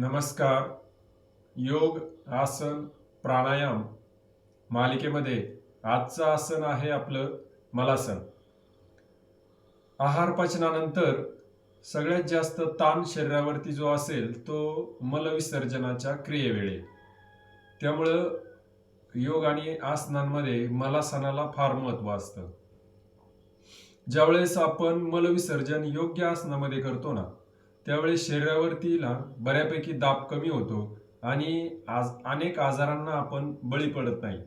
नमस्कार. योग आसन प्राणायाम मालिकेमध्ये आजचं आसन आहे आपलं मलासन. आहार पचनानंतर सगळ्यात जास्त ताण शरीरावरती जो असेल तो मलविसर्जनाच्या क्रियेवेळी. त्यामुळं योग आणि आसनांमध्ये मलासनाला फार महत्त्व असतं. ज्यावेळेस आपण मलविसर्जन योग्य आसनामध्ये करतो ना त्यावेळेस शरीरावरतीला बऱ्यापैकी दाब कमी होतो आणि आज अनेक आजारांना आपण बळी पडत नाही.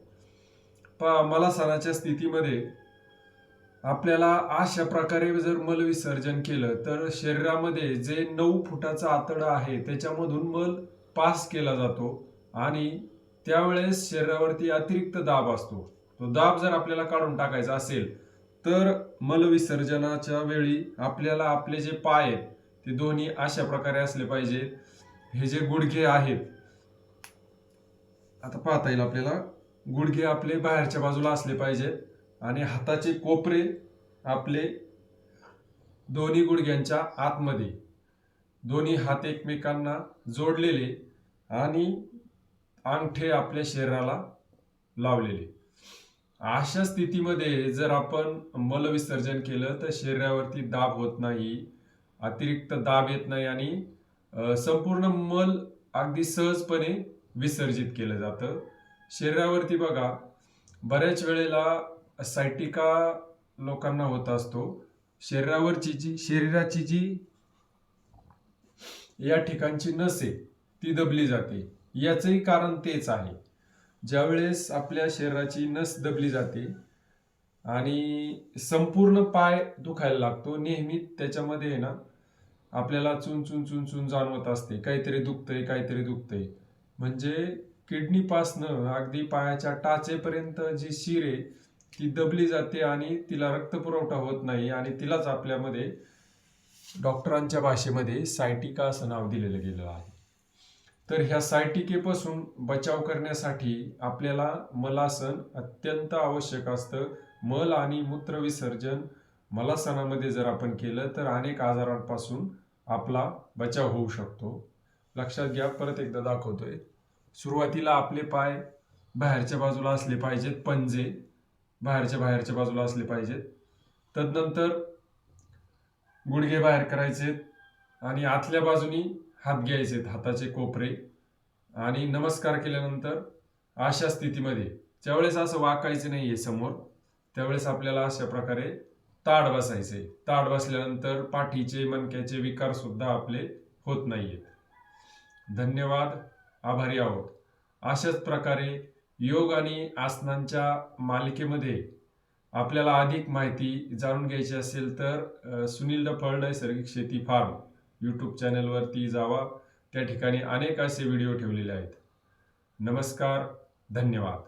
पा मलासनाच्या स्थितीमध्ये आपल्याला अशा प्रकारे जर मलविसर्जन केलं तर शरीरामध्ये जे नऊ फुटाचा आतडा आहे त्याच्यामधून मल पास केला जातो आणि त्यावेळेस शरीरावरती अतिरिक्त दाब असतो. तो दाब जर आपल्याला काढून टाकायचा असेल तर मलविसर्जनाच्या वेळी आपल्याला आपले जे पाय आहेत ते दोन्ही अशा प्रकारे असले पाहिजेत हे जे गुडघे आहेत आता पाहता येईल आपल्याला. गुडघे आपले बाहेरच्या बाजूला असले पाहिजेत आणि हाताचे कोपरे आपले दोन्ही गुडघ्यांच्या आतमध्ये. दोन्ही हात एकमेकांना जोडलेले आणि अंगठे आपल्या शरीराला लावलेले. अशा स्थितीमध्ये जर आपण मलविसर्जन केलं तर शरीरावरती दाब होत नाही. अतिरिक्त दाब येत नाही आणि संपूर्ण मल अगदी सहजपणे विसर्जित केलं जातं. शरीरावरती बघा बऱ्याच वेळेला सायटिका लोकांना होत असतो. शरीरावरची जी शरीराची जी या ठिकाणची नस आहे ती दबली जाते. याचंही कारण तेच आहे. ज्यावेळेस आपल्या शरीराची नस दबली जाते आणि संपूर्ण पाय दुखायला लागतो नेहमी त्याच्यामध्ये आहे ना आपल्याला चुन चुन चुन चुन जाणवत असते. काहीतरी दुखतंय काहीतरी दुखतंय. म्हणजे किडनीपासनं अगदी पायाच्या टाचेपर्यंत जी शीर आहे ती दबली जाते आणि तिला रक्तपुरवठा होत नाही आणि तिलाच आपल्यामध्ये डॉक्टरांच्या भाषेमध्ये सायटिका असं नाव दिलेलं गेलं आहे. तर ह्या सायटिकेपासून बचाव करण्यासाठी आपल्याला मलासन अत्यंत आवश्यक असतं. मल आणि मूत्र विसर्जन मलासनामध्ये जर आपण केलं तर अनेक आजारांपासून आपला बचाव होऊ शकतो. लक्षात घ्या परत एकदा दाखवतोय. सुरुवातीला आपले पाय बाहेरच्या बाजूला असले पाहिजेत पंजे बाहेरच्या बाहेरच्या बाजूला असले पाहिजेत. तदनंतर गुडघे बाहेर करायचेत आणि आतल्या बाजूनी हात घ्यायचेत हाताचे कोपरे. आणि नमस्कार केल्यानंतर अशा स्थितीमध्ये ज्यावेळेस असं वाकायचं नाही आहे समोर त्यावेळेस आपल्याला अशा प्रकारे ताड बसायचे. ताड बसल्यानंतर पाठीचे मणक्याचे विकार सुद्धा आपले होत नाहीयेत. धन्यवाद. आभारी आहोत. अशाच प्रकारे योग आणि आसनांच्या मालिकेमध्ये आपल्याला अधिक माहिती जाणून घ्यायची असेल तर सुनील डफळ नैसर्गिक शेती फार्म यूट्यूब चॅनलवरती जावा. त्या ठिकाणी अनेक असे व्हिडिओ ठेवलेले आहेत. नमस्कार. धन्यवाद.